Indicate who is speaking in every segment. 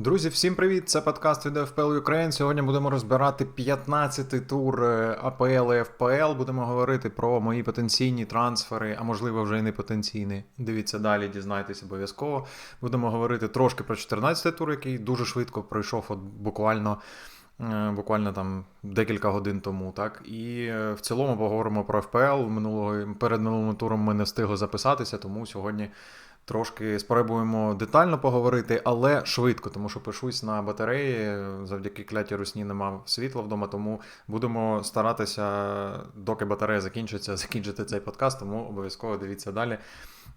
Speaker 1: Друзі, всім привіт! Це подкаст від FPL Ukraine. Сьогодні будемо розбирати 15-й тур е, АПЛ і ФПЛ. Будемо говорити про мої потенційні трансфери, а можливо вже і не потенційні. Дивіться далі, дізнайтесь обов'язково. Будемо говорити трошки про 14-й тур, який дуже швидко пройшов, от буквально. е, Буквально там декілька годин тому, так і е, в цілому поговоримо про ФПЛ. Минулого перед минулим туром ми не встигли записатися, тому сьогодні Трошки спробуємо детально поговорити, але швидко, тому що пишусь на батареї. Завдяки кляті русні нема світла вдома, тому будемо старатися, доки батарея закінчиться, закінчити цей подкаст, тому обов'язково дивіться далі.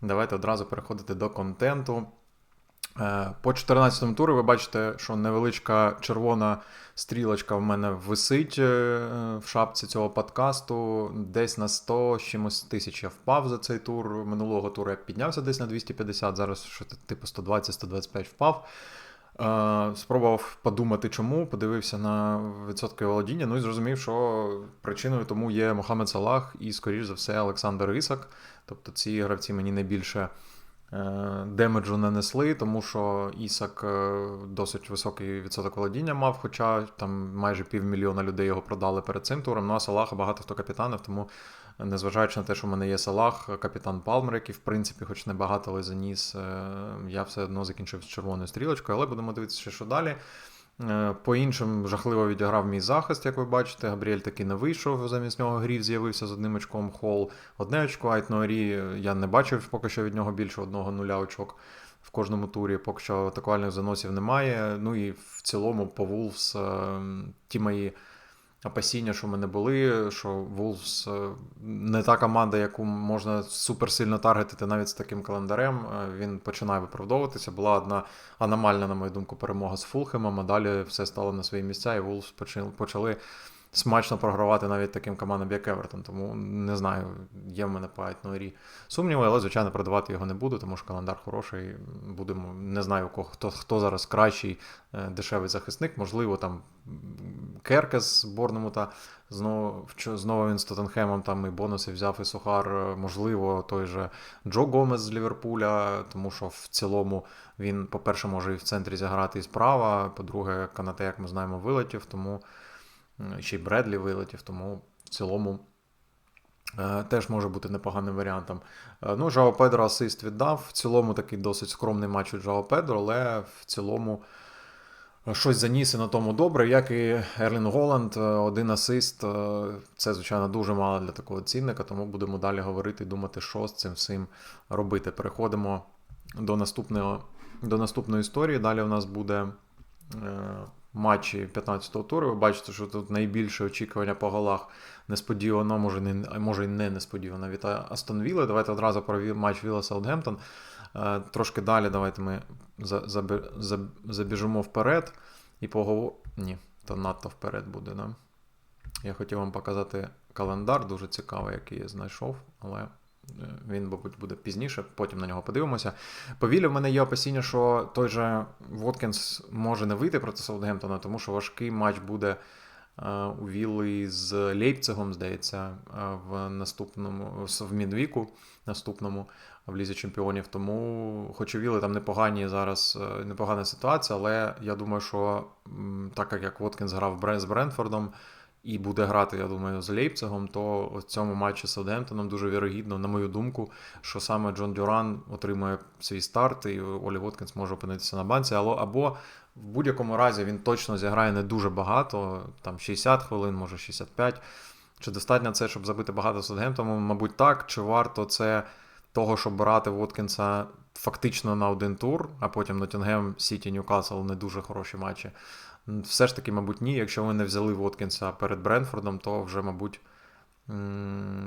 Speaker 1: Давайте одразу переходити до контенту. Е, По 14-му туру ви бачите, що невеличка червона стрілочка в мене висить е, в шапці цього подкасту. Десь на 100 чимось тисяч я впав за цей тур. Минулого туру я піднявся десь на 250, зараз що типу 120-125 впав. Е, Спробував подумати, чому, подивився на відсотки володіння. Ну і зрозумів, що причиною тому є Мохамед Салах і, скоріш за все, Олександр Ісак. Тобто ці гравці мені найбільше демеджу нанесли, тому що Ісак е, досить високий відсоток володіння мав, хоча там майже півмільйона людей його продали перед цим туром. Ну а Салаха багато хто капітанів, тому незважаючи на те, що в мене є Салах, капітан Палмер, який в принципі, хоч не багато, але заніс, е, я все одно закінчив з червоною стрілочкою, але будемо дивитися, що далі. Е, По іншим жахливо відіграв мій захист, як ви бачите. Габріель таки не вийшов. Замість нього грів з'явився з одним очком хол. Одне очко Айтноарі я не бачив поки що від нього більше одного нуля очок в кожному турі. Поки що атакувальних заносів немає. Ну і в цілому по Wolves е, ті мої опасіння, що в мене були, що Wolves е, не та команда, яку можна суперсильно таргетити навіть з таким календарем. Е, Він починає виправдовуватися. Була одна аномальна, на мою думку, перемога з Фулхемом, а далі все стало на свої місця, і почали, почали смачно програвати навіть таким командам, як Евертон. Тому не знаю, є в мене по Айтнорі сумніви, але, звичайно, продавати його не буду, тому що календар хороший. Будемо, не знаю, кого хто, хто зараз кращий е, дешевий захисник. Можливо, там Керкес з Борнемута, знову, знову він з Тоттенхемом там і бонуси взяв, і Сухар. е, Можливо, той же Джо Гомес з Ліверпуля, тому що в цілому він, по-перше, може і в центрі зіграти і справа. По-друге, Канате, як ми знаємо, вилетів, тому ще й Бредлі вилетів, тому в цілому. е, Теж може бути непоганим варіантом. Е, Ну, Жао Педро асист віддав. В цілому такий досить скромний матч від Жао Педро, але в цілому е, щось заніс і на тому добре, як і Ерлін Голланд, е, один асист. Це, звичайно, дуже мало для такого цінника, тому будемо далі говорити і думати, що з цим всім робити. Переходимо до наступного, до наступної історії. Далі у нас буде матчі 15-го туру. Ви бачите, що тут найбільше очікування по голах несподівано, може, не, може і не несподівано від Астон Вілли. Давайте одразу про матч Вілла Саутгемптон. Е, Трошки далі давайте ми за- забі- заб- забіжимо вперед і поговоримо. Ні, то надто вперед буде. Да? Я хотів вам показати календар, дуже цікавий, який я знайшов, але він, мабуть, буде пізніше, потім на нього подивимося. По Віллі в мене є опасіння, що той же Воткінс може не вийти проти Саутгемптона, тому що важкий матч буде е, у Вілли з Лейпцигом, здається, е, в наступному в Мідвіку наступному в Лізі Чемпіонів. Тому, хоч у Вілли там непогані зараз е, непогана ситуація, але я думаю, що так як Воткінс грав з Брентфордом. І буде грати, я думаю, з Лейпцигом, то в цьому матчі з Саутгемптоном дуже вірогідно, на мою думку, що саме Джон Дюран отримує свій старт, і Олі Воткінс може опинитися на банці. Або, в будь-якому разі він точно зіграє не дуже багато, там 60 хвилин, може 65. Чи достатньо це, щоб забити багато з Саутгемптоном? Мабуть, так. Чи варто це того, щоб брати Воткінса фактично на один тур, а потім Ноттінгем, Сіті, Ньюкасл не дуже хороші матчі. Все ж таки, мабуть, ні. Якщо ви не взяли Воткінса перед Бренфордом, то вже, мабуть,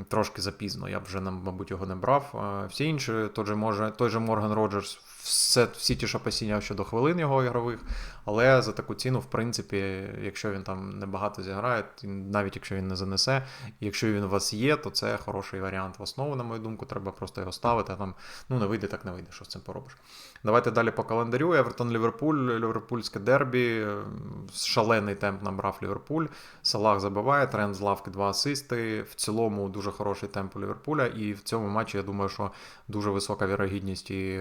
Speaker 1: трошки запізно. Я б вже, мабуть, його не брав. Всі інші, той же, може, той же Морган Роджерс, все, всі ті ж опасіння щодо хвилин його ігрових, але за таку ціну, в принципі, якщо він там небагато зіграє, навіть якщо він не занесе, якщо він у вас є, то це хороший варіант в основу, на мою думку, треба просто його ставити. а Там, ну, не вийде, так не вийде, що з цим поробиш. Давайте далі по календарю. Евертон Ліверпуль, Ліверпульське дербі. Шалений темп набрав Ліверпуль. Салах забиває, тренд з лавки два асисти. В цілому дуже хороший темп у Ліверпуля. І в цьому матчі я думаю, що дуже висока вірогідність і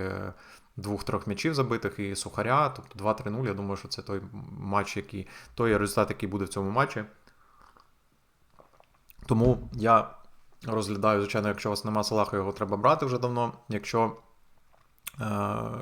Speaker 1: двох-трьох м'ячів забитих і сухаря, тобто 2-3-0. Я думаю, що це той матч, який, той результат, який буде в цьому матчі. Тому я розглядаю, звичайно, якщо у вас нема Салаха, його треба брати вже давно. Якщо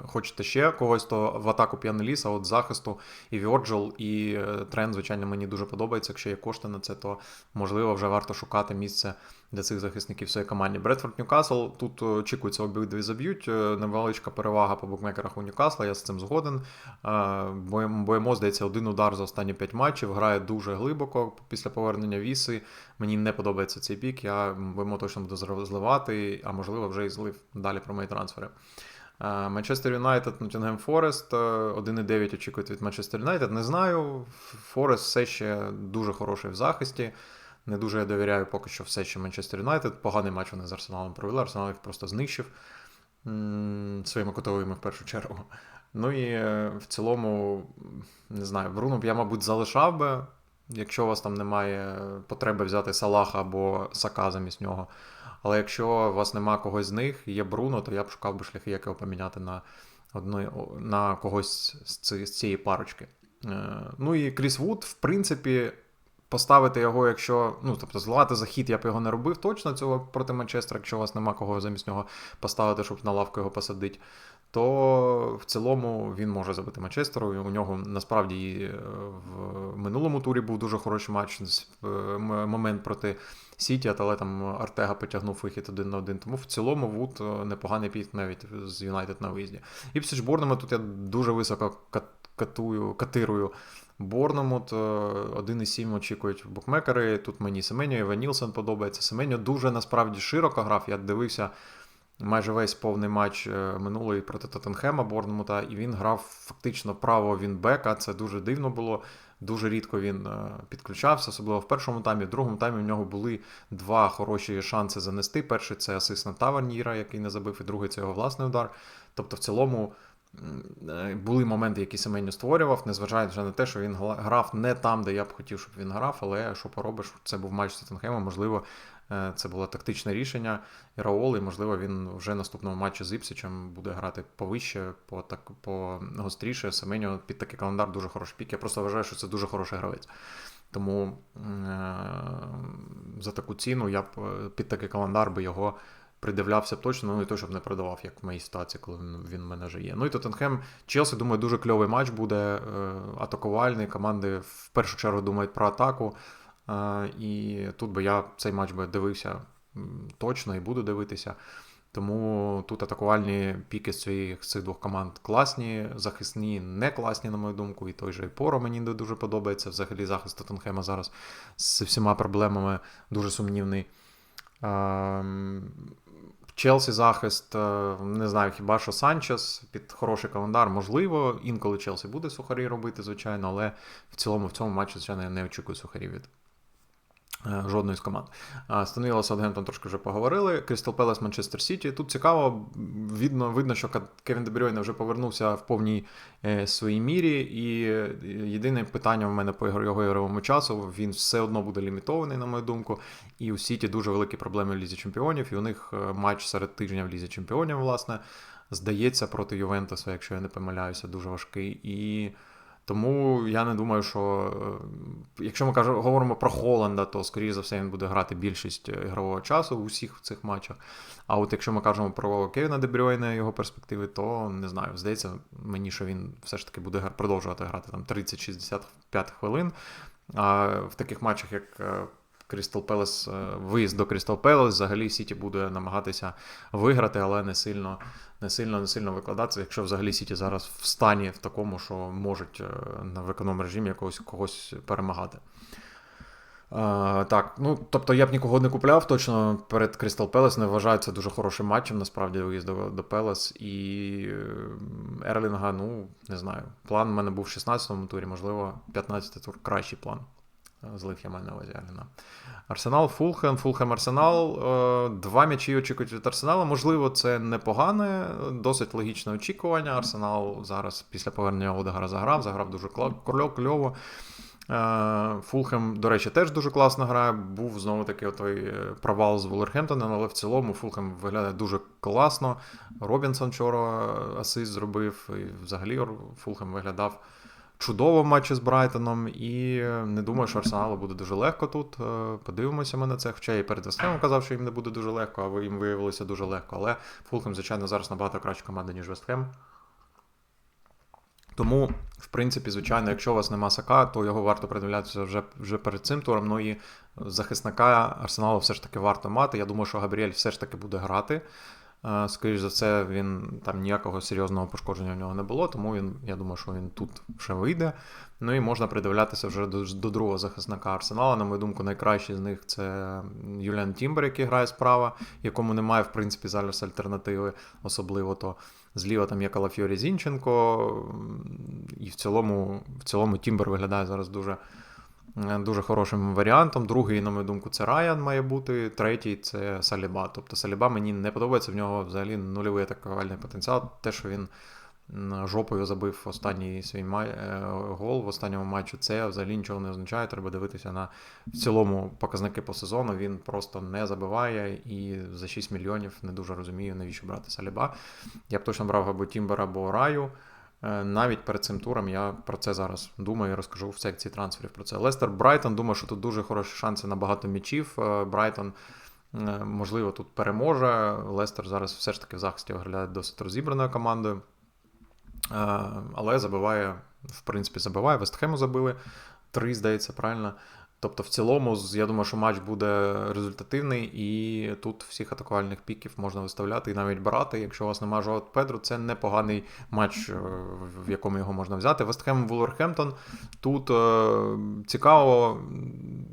Speaker 1: хочете ще когось, то в атаку П'янеліс, от захисту і Вьорджел, і е, тренд, звичайно, мені дуже подобається. Якщо є кошти на це, то можливо вже варто шукати місце для цих захисників в своїй команді. Бредфорд Ньюкасл тут е, очікується, обидві заб'ють. Е, Невеличка перевага по букмекерах у Ньюкасла, я з цим згоден. Е, Боємо, здається, один удар за останні 5 матчів. Грає дуже глибоко після повернення віси. Мені не подобається цей пік. Я Боємо точно буду зливати, а можливо вже і злив далі про мої трансфери. Е, Манчестер Юнайтед, Ноттінгем Форест. е, 1,9 очікують від Манчестер Юнайтед. Не знаю. Форест все ще дуже хороший в захисті. Не дуже я довіряю поки що все ще Манчестер Юнайтед. Поганий матч вони з Арсеналом провели. Арсенал їх просто знищив своїми котовими в першу чергу. Ну і е, в цілому, не знаю, Бруно б я, мабуть, залишав би, якщо у вас там немає потреби взяти Салаха або Сака замість нього. Але якщо у вас нема когось з них, є Бруно, то я б шукав би шляхи, як його поміняти на, одної, на когось з, ці- з цієї парочки. Е, Ну і Кріс Вуд, в принципі, поставити його, якщо. Ну, тобто, зливати захід, я б його не робив точно цього проти Манчестера, якщо у вас нема кого замість нього поставити, щоб на лавку його посадити. То в цілому він може забити Манчестеру. У нього насправді е, в минулому турі був дуже хороший матч е, момент проти Сіті, але там Артега потягнув вихід один на один. Тому в цілому Вуд е, непоганий пік навіть з Юнайтед на виїзді. І Борному тут я дуже високо катую, катирую. Борномут 1,7 очікують букмекери. Тут мені Семеньо, Іван Нілсен подобається. Семеньо дуже насправді широко грав. Я дивився майже весь повний матч е, минулий проти Тоттенхема Борнмута, і він грав фактично право Вінбека. Це дуже дивно було. Дуже рідко він е, підключався, особливо в першому таймі. В другому таймі в нього були два хороші шанси занести. Перший це асист на Таверніра, який не забив, і другий це його власний удар. Тобто, в цілому е, були моменти, які Семеню створював, незважаючи на те, що він грав не там, де я б хотів, щоб він грав, але що поробиш, це був матч з Тоттенхемом, можливо, це було тактичне рішення і і можливо він вже наступного матчу з Іпсичем буде грати повище, по так по гостріше. Семеню під такий календар дуже хороший пік. Я просто вважаю, що це дуже хороший гравець. Тому е- за таку ціну я б е, під такий календар би його придивлявся б точно, ну і то, щоб не продавав, як в моїй ситуації, коли він, в мене вже є. Ну і Тоттенхем, Челсі, думаю, дуже кльовий матч буде е, атакувальний. Команди в першу чергу думають про атаку. І тут би я цей матч би дивився точно і буду дивитися. Тому тут атакувальні піки з цих, з цих двох команд класні, захисні не класні, на мою думку. І той же Поро мені не дуже подобається. Взагалі захист Тоттенхема зараз з всіма проблемами дуже сумнівний. Челсі захист, е, не знаю, хіба що Санчес під хороший календар, можливо, інколи Челсі буде сухарі робити, звичайно, але в цілому в цьому матчі, звичайно, я не очікую сухарів від жодної з команд. Становила Саутгемптон трошки вже поговорили. Крістал Пелес, Манчестер Сіті. Тут цікаво, видно, видно, що Кевін Дебрюйне вже повернувся в повній е, своїй мірі. І е, єдине питання в мене по його ігровому часу, він все одно буде лімітований, на мою думку. І у Сіті дуже великі проблеми в Лізі Чемпіонів. І у них е, матч серед тижня в Лізі Чемпіонів, власне, здається, проти Ювентуса, якщо я не помиляюся, дуже важкий. І тому я не думаю, що е, якщо ми кажемо, говоримо про Холланда, то скоріш за все він буде грати більшість е, ігрового часу у всіх цих матчах. А от якщо ми кажемо про Кевіна Дебрюйна, його перспективи, то не знаю. Здається, мені, що він все ж таки буде продовжувати грати там 30-65 хвилин. А в таких матчах, як е, Крістал Пелес, виїзд до Крістал Пелес, взагалі Сіті буде намагатися виграти, але не сильно, не сильно, не сильно викладатися, якщо взагалі Сіті зараз в стані в такому, що можуть е, на економ режимі якогось когось перемагати. Е, так, ну тобто я б нікого не купляв точно перед Крістал Пелес. Не вважаю це дуже хорошим матчем, насправді, виїзд до, до Пелес. І е, Ерлінга, ну, не знаю. План в мене був в 16-му турі, можливо, 15-й тур кращий план. Е, Злив я маю на увазі Ерліна. Арсенал, Фулхем, Фулхем Арсенал. Е, Два м'ячі очікують від Арсенала. Можливо, це непогане, досить логічне очікування. Арсенал зараз після повернення Одегара заграв, заграв дуже кльово. Е, Фулхем, до речі, теж дуже класно грає. Був знову таки той провал з Вулверхемптоном, але в цілому Фулхем виглядає дуже класно. Робінсон вчора асист зробив, і взагалі Фулхем виглядав чудово в матчі з Брайтоном. І не думаю, що Арсеналу буде дуже легко тут. Е, подивимося ми на це. Хоча і перед Вестхемом казав, що їм не буде дуже легко, а їм виявилося дуже легко. Але Фулхем, звичайно, зараз набагато краща команда, ніж Вестхем. Тому, в принципі, звичайно, якщо у вас нема Сака, то його варто придивлятися вже вже перед цим туром. Ну і захисника Арсеналу все ж таки варто мати. Я думаю, що Габріель все ж таки буде грати. Скоріше за все, він там ніякого серйозного пошкодження в нього не було, тому він, я думаю, що він тут вже вийде. Ну і можна придивлятися вже до до другого захисника Арсенала. На мою думку, найкращий з них це Юліан Тімбер, який грає справа, якому немає, в принципі, зараз альтернативи, особливо то. Зліва там є Калафьорі Зінченко, і в цілому в цілому Тімбер виглядає зараз дуже дуже хорошим варіантом. Другий, на мою думку, це Райан має бути. Третій це Саліба. Тобто Саліба мені не подобається, в нього взагалі нульовий атакувальний потенціал. Те, що він жопою забив останній свій май... Е, гол в останньому матчі, це взагалі нічого не означає. Треба дивитися на в цілому показники по сезону. Він просто не забиває і за 6 мільйонів не дуже розумію, навіщо брати Саліба. Я б точно брав або Тімбера, або Раю. Е, навіть перед цим туром я про це зараз думаю і розкажу в секції трансферів про це. Лестер Брайтон, думаю, що тут дуже хороші шанси на багато м'ячів. Е, Брайтон, можливо, тут переможе. Лестер зараз все ж таки в захисті виглядає досить розібраною командою. Але забиває, в принципі, забиває. Вестхему забили. Три, здається, правильно. Тобто, в цілому, я думаю, що матч буде результативний, і тут всіх атакувальних піків можна виставляти і навіть брати. Якщо у вас немає Жоат Педро, це непоганий матч, е, в якому його можна взяти. Вестхем Вулверхемптон. Тут е, цікаво,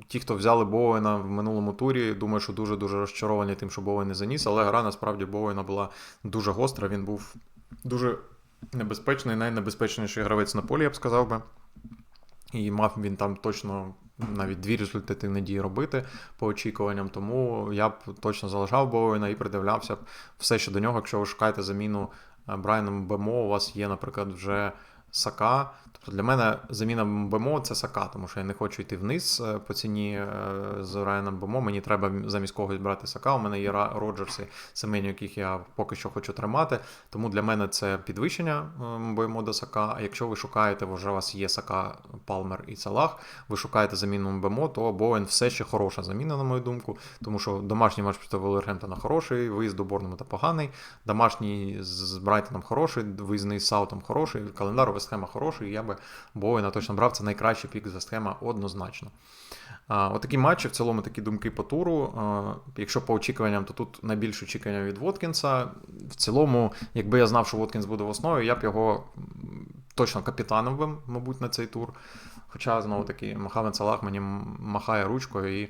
Speaker 1: ті, хто взяли Боуена в минулому турі, думаю, що дуже-дуже розчаровані тим, що Боуен не заніс, але гра насправді Боуена була дуже гостра. Він був дуже небезпечний, найнебезпечніший гравець на полі, я б сказав би. І мав він там точно навіть дві результативні дії робити по очікуванням. Тому я б точно залишав Боуена і придивлявся б все ще до нього. Якщо ви шукаєте заміну е, Брайаном Бемо, у вас є, наприклад, вже Сака. Тобто для мене заміна БМО це Сака, тому що я не хочу йти вниз е, по ціні е, з Райаном БМО. Мені треба замість когось брати Сака. У мене є Роджерси, Семеню, яких я поки що хочу тримати. Тому для мене це підвищення БМО до Сака. А якщо ви шукаєте, вже у вас є Сака, Палмер і Салах, ви шукаєте заміну БМО, то Боуен все ще хороша заміна, на мою думку. Тому що домашній матч проти Волвергемптона хороший, виїзд до Борнмута поганий, домашній з Брайтоном хороший, виїзний з Саутом хороший, календар Вестхема хороший, я би Боуена точно брав. Це найкращий пік з Вестхема однозначно. Отакі матчі, в цілому такі думки по туру. Якщо по очікуванням, то тут найбільше очікування від Воткінса. В цілому, якби я знав, що Воткінс буде в основі, я б його точно капітаном мабуть, на цей тур. Хоча, знову таки, Мохамед Салах мені махає ручкою і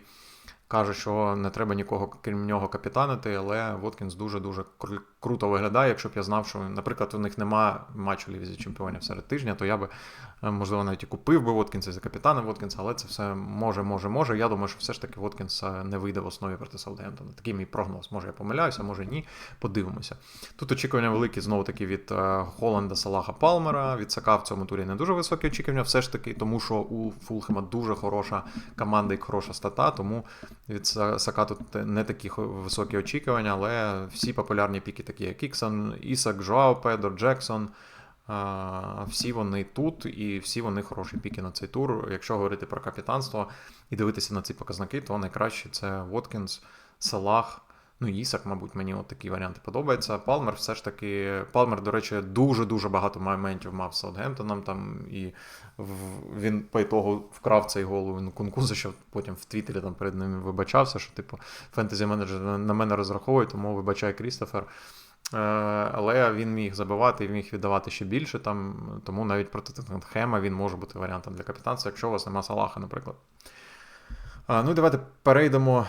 Speaker 1: каже, що не треба нікого, крім нього, капітанити, але Воткінс дуже-дуже круто виглядає. Якщо б я знав, що, наприклад, у них немає матчу Лівізі чемпіонів серед тижня, то я би, е, можливо, навіть і купив би Воткінса за капітана Воткінса, але це все може, може, може. Я думаю, що все ж таки Воткінс не вийде в основі проти Саутгемптона. Такий мій прогноз. Може, я помиляюся, може ні. Подивимося. Тут очікування великі, знову таки, від е, Холланда, Салаха Палмера. Від Сака в цьому турі не дуже високі очікування, все ж таки, тому що у Фулхема дуже хороша команда і хороша стата, тому від Сака тут не такі високі очікування, але всі популярні піки такі як Іксон, Ісак, Жоао, Педро, Джексон. Всі вони тут і всі вони хороші піки на цей тур. Якщо говорити про капітанство і дивитися на ці показники, то найкраще це Воткінс, Салах. Ну, Ісак, мабуть, мені от такі варіанти подобаються. Палмер все ж таки. Палмер, до речі, дуже-дуже багато моментів мав з Саутгемптоном. Там, і він по ітогу вкрав цей гол у Кунку, за що потім в Твіттері там перед ним вибачався, що типу фентезі менеджер на мене розраховує, тому вибачай Крістофер. Е, але він міг забивати і міг віддавати ще більше, там, тому навіть проти Тоттенхема він може бути варіантом для капітанства, якщо у вас нема Салаха, наприклад. Ну і давайте перейдемо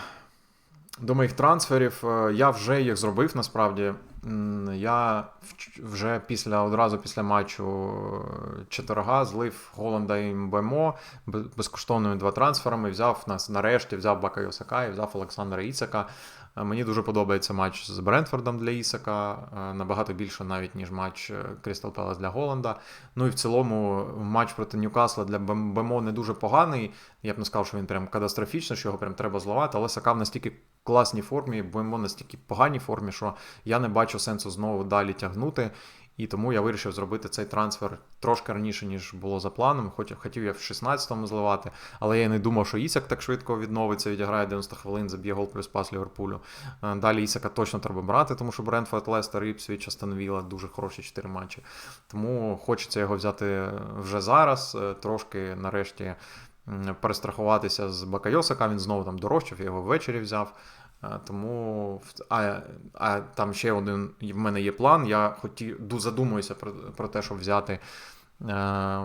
Speaker 1: до моїх трансферів. Е, я вже їх зробив насправді. Я вже після одразу після матчу е, Четверга злив Голланда і МБМО безкоштовними два трансферами. Взяв нас нарешті, взяв Бака Йосака і взяв Олександра Іцака. Е, Мені дуже подобається матч з Брентфордом для Ісака, е, набагато більше навіть, ніж матч Крістал Пелес для Голланда. Ну і в цілому матч проти Ньюкасла для Бем- Бемо не дуже поганий. Я б не сказав, що він прям катастрофічний, що його прям треба зливати, але Сака в настільки класній формі, Бемо настільки поганій формі, що я не бачу сенсу знову далі тягнути. І тому я вирішив зробити цей трансфер трошки раніше, ніж було за планом. Хоч хотів я в 16-му зливати, але я не думав, що Ісак так швидко відновиться, відіграє 90 хвилин, заб'є гол плюс пас Ліверпулю. Е, Далі Ісака точно треба брати, тому що Брентфорд, Лестер, Іпсвіч, Астон Вілла дуже хороші 4 матчі. Тому хочеться його взяти вже зараз, е, трошки нарешті перестрахуватися з Бакайосака. Він знову там дорожчав, я його ввечері взяв. Е, Тому а, а там ще один в мене є план. Я хотів задумуюся про, про те, щоб взяти е,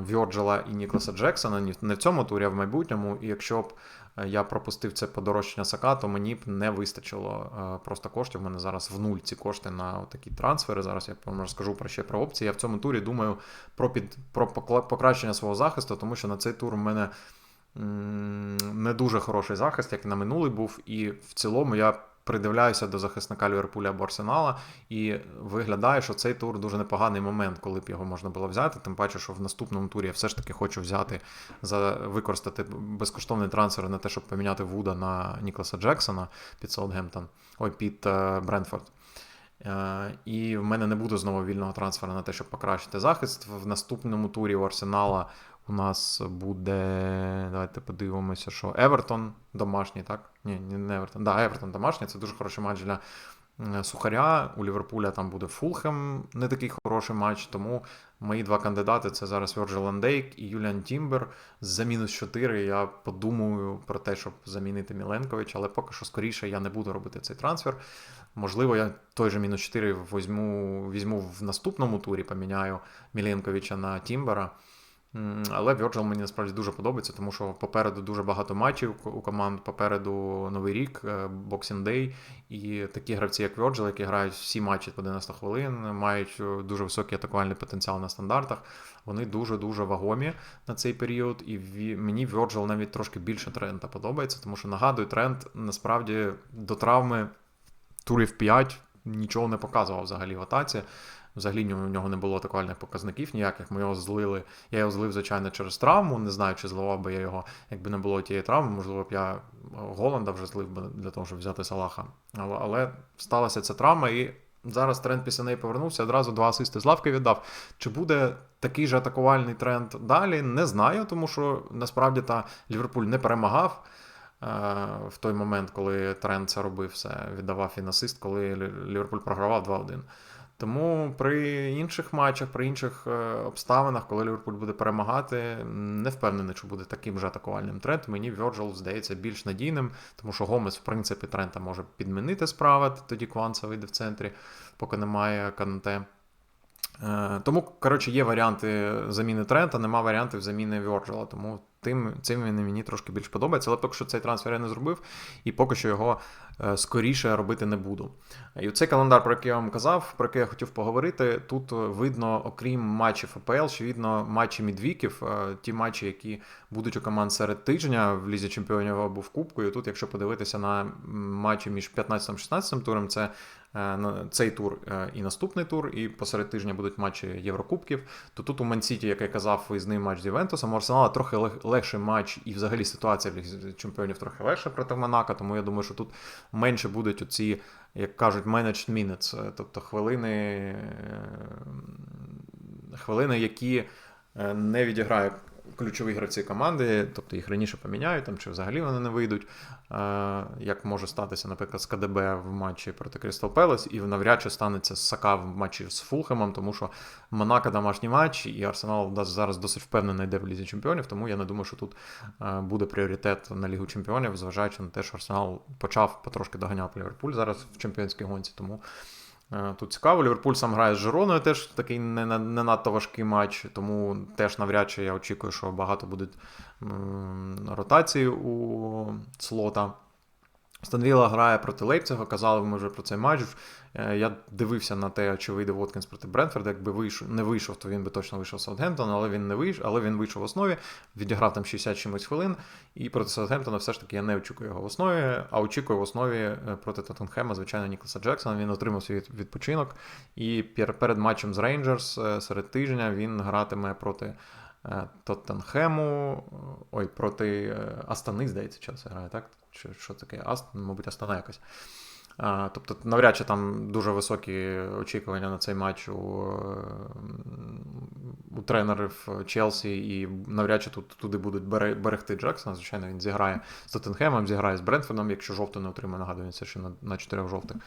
Speaker 1: Вьорджела і Нікласа Джексона не в цьому турі, а в майбутньому. І якщо б е, я пропустив це подорожчання Сака, то мені б не вистачило просто коштів. У мене зараз в нуль ці кошти на такі трансфери. Зараз я розкажу про ще про опції. Я в цьому турі думаю про під про покращення свого захисту, тому що на цей тур у мене не дуже хороший захист, як на минулий був. І в цілому я придивляюся до захисника Ліверпуля або Арсенала, і виглядає, що цей тур дуже непоганий момент, коли б його можна було взяти. Тим паче, що в наступному турі я все ж таки хочу взяти за використати безкоштовний трансфер на те, щоб поміняти Вуда на Нікласа Джексона під Саутгемптон, ой, під е, Брентфорд. Е, І в мене не буде знову вільного трансфера на те, щоб покращити захист. В наступному турі у Арсенала у нас буде. Давайте подивимося, що Евертон домашній, так? Ні, не Евертон. Да, Евертон домашній. Це дуже хороший матч для е, Сухаря. У Ліверпуля там буде Фулхем, не такий хороший матч. Тому мої два кандидати це зараз Вьорджил Ландейк і Юліан Тімбер. За мінус 4 я подумаю про те, щоб замінити Міленкович, але поки що скоріше я не буду робити цей трансфер. Можливо, я той же мінус 4 візьму, візьму в наступному турі, поміняю Міленковича на Тімбера. Але Virgil мені насправді дуже подобається, тому що попереду дуже багато матчів у команд, попереду Новий рік, е, Boxing Day, і такі гравці, як Virgil, які грають всі матчі по 90 хвилин, мають е, дуже високий атакувальний потенціал на стандартах. Вони дуже-дуже вагомі на цей період. І мені Virgil навіть трошки більше тренда подобається, тому що нагадую, тренд насправді до травми турів 5 нічого не показував взагалі в атаці. Взагалі у нього не було атакувальних показників ніяких. Ми його злили. Я його злив, звичайно, через травму. Не знаю, чи зливав би я його, якби не було тієї травми. Можливо, б я Голланда вже злив би для того, щоб взяти Салаха. Але, але сталася ця травма, і зараз тренд після неї повернувся. Одразу два асисти з лавки віддав. Чи буде такий же атакувальний тренд далі? Не знаю, тому що насправді та Ліверпуль не перемагав. е, В той момент, коли тренд це робив, все віддавав він асист, коли Ліверпуль програвав 2-1. Тому при інших матчах, при інших е, обставинах, коли Ліверпуль буде перемагати, не впевнений, що буде таким же атакувальним тренд. Мені Virgil здається більш надійним, тому що Гомес, в принципі, тренда може підмінити справа, тоді Кванса вийде в центрі, поки немає Канте. Е, Тому, коротше, є варіанти заміни Трента, нема варіантів заміни Вьорджела. Тому тим, цим він мені трошки більш подобається. Але поки що цей трансфер я не зробив, і поки що його скоріше робити не буду. І цей календар, про який я вам казав, про який я хотів поговорити, тут видно, окрім матчів АПЛ, ще видно матчі мідвіків, е, ті матчі, які будуть у команд серед тижня в Лізі Чемпіонів або в Кубку. І тут, якщо подивитися на матчі між 15-16 туром, це е, цей тур е, і наступний тур, і посеред тижня будуть матчі Єврокубків. То тут у Мансіті, як я казав, виїзний матч з Ювентусом, у Арсенала трохи легший матч, і взагалі ситуація Чемпіонів трохи легша проти Монако, тому я думаю, що тут менше будуть оці, як кажуть, managed minutes, е, тобто хвилини, е, хвилини, які е, не відіграють ключові гравці команди, тобто їх раніше поміняють, там, чи взагалі вони не вийдуть, як може статися, наприклад, з КДБ в матчі проти Крістал Пелес, і навряд чи станеться з Сака в матчі з Фулхемом, тому що Монако домашній матч, і Арсенал зараз досить впевнено йде в Лізі Чемпіонів, тому я не думаю, що тут буде пріоритет на Лігу Чемпіонів, зважаючи на те, що Арсенал почав потрошки доганяти Ліверпуль зараз в чемпіонській гонці. Тому тут цікаво. Ліверпуль сам грає з Жироною, теж такий не, не, надто важкий матч, тому теж навряд чи я очікую, що багато буде ротації у слота. Станвіла грає проти Лейпцига, казали ми вже про цей матч. Е, я дивився на те, чи вийде Воткінс проти Брентфорда. Якби вийшов, не вийшов, то він би точно вийшов Саутгемптон, але він не вийшов, але він вийшов в основі, відіграв там 60 чимось хвилин. І проти Саутгемптона все ж таки я не очікую його в основі, а очікую в основі е, проти Тоттенхема, звичайно, Нікласа Джексона. Він отримав свій відпочинок. І перед матчем з Рейнджерс серед тижня він гратиме проти. Тоттенхему, ой, проти Астани, здається, Челсі грає, так? Що що таке? Аст, мабуть, Астана якась. Тобто, навряд чи там дуже високі очікування на цей матч у у тренерів Челсі, і навряд чи тут туди будуть берегти Джексона. Звичайно, він зіграє з Тоттенхемом, зіграє з Брентфордом, якщо жовту не отримає, нагадую, це ще на на чотирьох жовтих.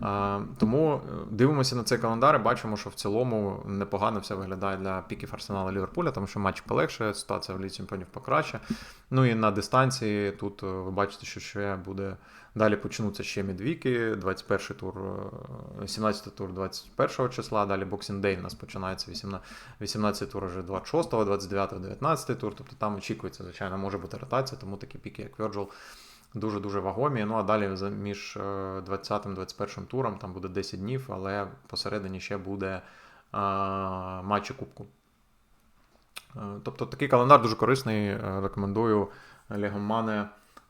Speaker 1: А, Тому дивимося на цей календар і бачимо, що в цілому непогано все виглядає для піків Арсенала Ліверпуля, тому що матч полегше, ситуація в ліці покраще. Ну і на дистанції тут ви бачите, що ще буде. Далі почнуться ще Медвіки, 21 тур, 17 е, тур 21 числа. Далі Boxing Day у нас починається 18 тур вже 26, 29, 19 тур. Тобто там очікується, звичайно, може бути ротація, тому такі піки, як Virgil, дуже-дуже вагомі. Ну а далі між 20-21 е, туром там буде 10 днів, але посередині ще буде а, матчі Кубку. Е, тобто такий календар дуже корисний. Рекомендую Легомане.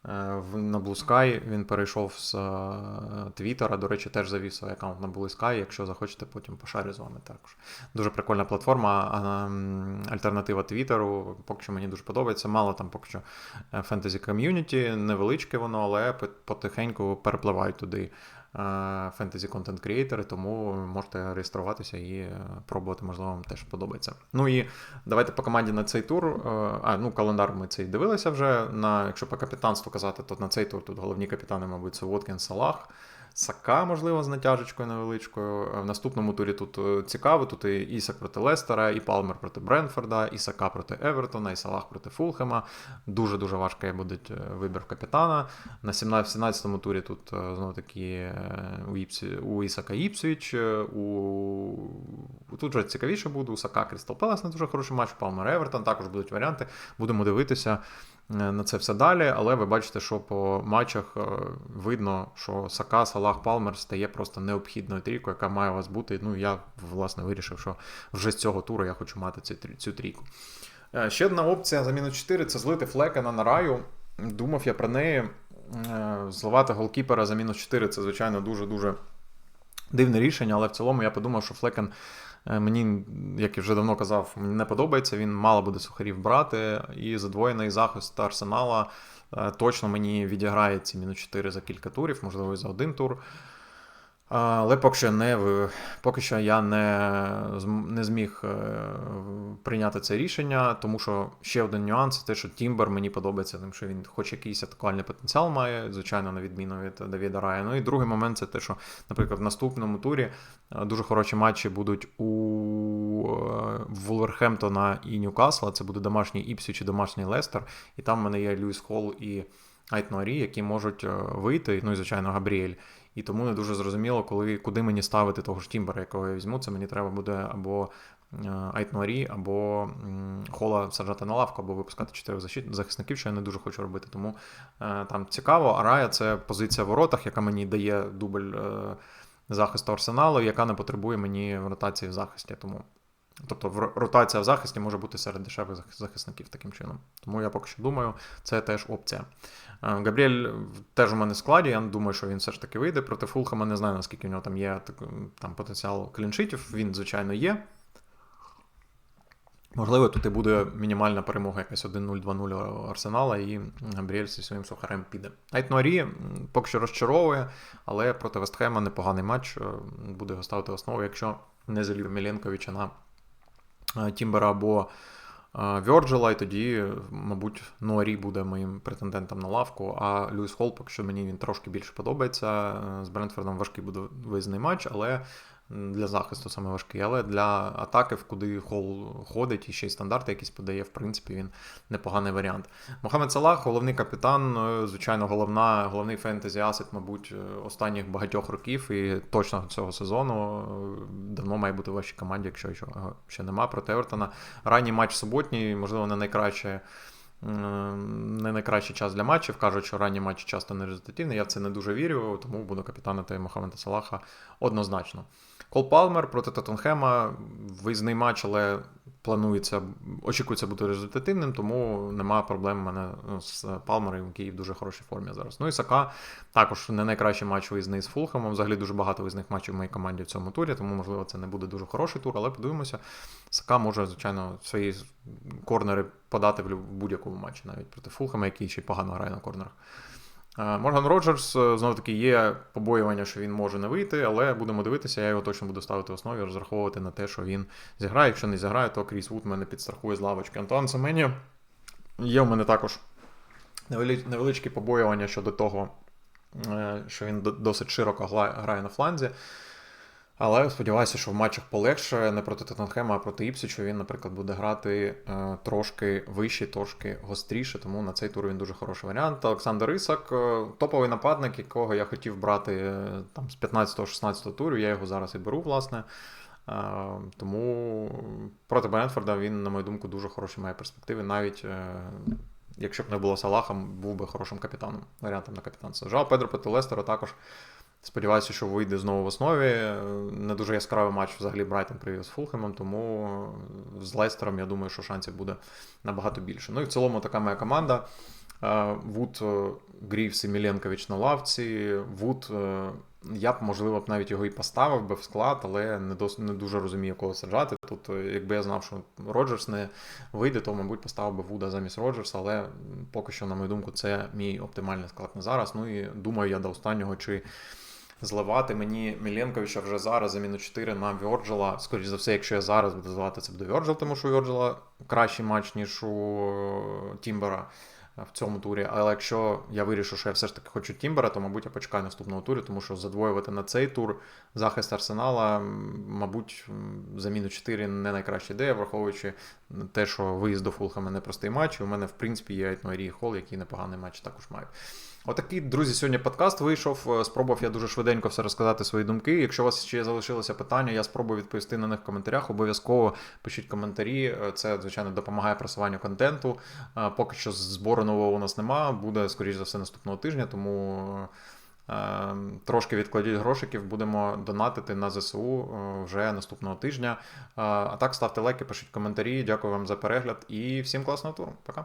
Speaker 1: Е, на Blue Sky він перейшов з е, Твіттера, до речі, теж завів свій аккаунт на Blue Sky, Якщо захочете, потім пошарю з вами також. Дуже прикольна платформа, альтернатива Твіттеру. Поки що мені дуже подобається. Мало там поки що фентезі ком'юніті, невеличке воно, але потихеньку перепливають туди фентезі контент креатори, тому можете реєструватися і е, пробувати, можливо, вам теж подобається. Ну і давайте по команді на цей тур. Е, а, ну, календар ми цей дивилися вже. На, Якщо по капітанству казати, то на цей тур тут головні капітани, мабуть, це Воткін Салах. Сака, можливо, з натяжечкою невеличкою. В наступному турі тут е, цікаво. Тут і Ісак проти Лестера, і Палмер проти Бренфорда, і Сака проти Евертона, і Салах проти Фулхема. Дуже-дуже важкий буде е, вибір капітана. На 17-му турі тут е, знову таки у, Іпсі, у Ісака Іпсвіч. У... Тут вже цікавіше буде. У Сака Крістал Пелес не дуже хороший матч, Палмер Евертон. Також будуть варіанти. Будемо дивитися. Е, на це все далі, але ви бачите, що по матчах е, видно, що Сака, Салах, Палмер стає просто необхідною трійкою, яка має у вас бути. Ну, я власне вирішив, що вже з цього туру я хочу мати цю, цю трійку. Е, ще одна опція за мінус 4 це злити Флекена на раю. Думав я про неї. Зливати голкіпера за мінус 4 це, звичайно, дуже-дуже дивне рішення, але в цілому я подумав, що Флекен мені, як я вже давно казав, мені не подобається. Він мало буде сухарів брати. І задвоєний захист Арсенала е, точно мені відіграє ці мінус 4 за кілька турів, можливо, і за один тур. Але поки що не поки що я не не зміг е, прийняти це рішення, тому що ще один нюанс це те, що Тімбер мені подобається, тому що він хоч якийсь атакувальний потенціал має, звичайно, на відміну від Давіда Рая. Ну і другий момент це те, що, наприклад, в наступному турі е, дуже хороші матчі будуть у е, Вулверхемптона і Ньюкасла. Це буде домашній Іпсі чи домашній Лестер. І там в мене є Льюіс Холл і Айтнуарі, які можуть вийти. Ну і звичайно, Габріель. І тому не дуже зрозуміло, коли, куди мені ставити того ж Тімбера, якого я візьму. Це мені треба буде або е, Айтнуарі, або Хола саджати на лавку, або випускати чотирьох захисників, що я не дуже хочу робити. Тому е, там цікаво. А Рая це позиція в воротах, яка мені дає дубль е, захисту арсеналу, яка не потребує мені ротації в захисті. Тому Тобто ротація в захисті може бути серед дешевих захисників таким чином. Тому я поки що думаю, це теж опція. Е, Габріель теж у мене в складі. Я думаю, що він все ж таки вийде. Проти Фулхама не знаю, наскільки в нього там є там, потенціал кліншитів. Він, звичайно, є. Можливо, тут і буде мінімальна перемога якась 1-0-2-0 Арсенала, і Габріель зі своїм сухарем піде. Айт Нуарі поки що розчаровує, але проти Вестхема непоганий матч. Е, буде його ставити основу, якщо не залів Міленковича на Тімбера або Вьорджела, і тоді, мабуть, Нуарі буде моїм претендентом на лавку. А Льюіс Холп, якщо що мені він трошки більше подобається. З Брентфордом важкий буде виїзний матч, але для захисту саме важкий, але для атаки, в куди хол ходить і ще й стандарти якісь подає, в принципі, він непоганий варіант. Мохамед Салах, головний капітан, е, звичайно, головна, головний фентезі асет, мабуть, е, останніх багатьох років і точно цього сезону е, давно має бути в вашій команді, якщо ще нема проти Евертона. Ранній матч суботній, можливо, не найкраще. не найкращий час для матчів. Кажуть, що ранні матчі часто не результативні. Я в це не дуже вірю, тому буду капітанити Мохамеда Салаха однозначно. Кол Палмер проти Тоттенхема. Виїзний матч, але планується, очікується бути результативним, тому нема проблем в мене ну, з Палмером, який в дуже хорошій формі зараз. Ну і Сака також не найкращий матч виїзний з Фулхемом. Взагалі дуже багато виїзних матчів в моїй команді в цьому турі, тому, можливо, це не буде дуже хороший тур, але подивимося. Сака може, звичайно, свої корнери подати в будь-якому матчі, навіть проти Фулхема, який ще погано грає на корнерах. Е, Морган Роджерс, знову таки, є побоювання, що він може не вийти, але будемо дивитися, я його точно буду ставити в основі, розраховувати на те, що він зіграє. Якщо не зіграє, то Кріс Вуд мене підстрахує з лавочки. Антуан Семені. Є в мене також невелич- невеличкі побоювання щодо того, е, що він досить широко грає на фланзі. Але сподіваюся, що в матчах полегше не проти Тоттенхема, а проти Іпсічу він, наприклад, буде грати е, трошки вище, трошки гостріше, тому на цей тур він дуже хороший варіант. Олександр Ісак, е, топовий нападник, якого я хотів брати е, там, з 15-16 туру, я його зараз і беру, власне. Тому проти Брентфорда він, на мою думку, дуже хороші має перспективи. Навіть якщо б не було Салаха, був би хорошим капітаном, варіантом на капітанство. Жал Педро проти Лестера також. Сподіваюся, що вийде знову в основі. Не дуже яскравий матч взагалі Брайтон привів з Фулхемом, тому з Лестером, я думаю, що шансів буде набагато більше. Ну і в цілому така моя команда. Е, Вуд, е, Грівс і Міленкович на лавці. Вуд, е, я б, можливо, б навіть його і поставив би в склад, але не, дос, не дуже розумію, кого саджати. Тут, якби я знав, що Роджерс не вийде, то, мабуть, поставив би Вуда замість Роджерса, але поки що, на мою думку, це мій оптимальний склад на зараз. Ну і думаю я до останнього, чи зливати мені Міленковича вже зараз заміну 4 на Вьорджела. Скоріше за все, якщо я зараз буду зливати, це буде Вьорджел, тому що Вьорджела кращий матч, ніж у Тімбера в цьому турі. Але якщо я вирішу, що я все ж таки хочу Тімбера, то, мабуть, я почекаю наступного турі, тому що задвоювати на цей тур захист Арсенала, мабуть, м, заміну 4 не найкраща ідея, враховуючи те, що виїзд до Фулхема непростий матч. І у мене, в принципі, є Етмарі Хол, який непоганий матч також має. Отакий, друзі, сьогодні подкаст вийшов. Е, Спробував я дуже швиденько все розказати свої думки. Якщо у вас ще залишилося питання, я спробую відповісти на них в коментарях. Обов'язково пишіть коментарі. Е, Це, звичайно, допомагає просуванню контенту. Е, Поки що збору нового у нас нема. Буде, скоріш за все, наступного тижня, тому. е, Трошки відкладіть грошиків, будемо донатити на ЗСУ вже наступного тижня. А так, ставте лайки, пишіть коментарі. Дякую вам за перегляд і всім класного туру. Пока.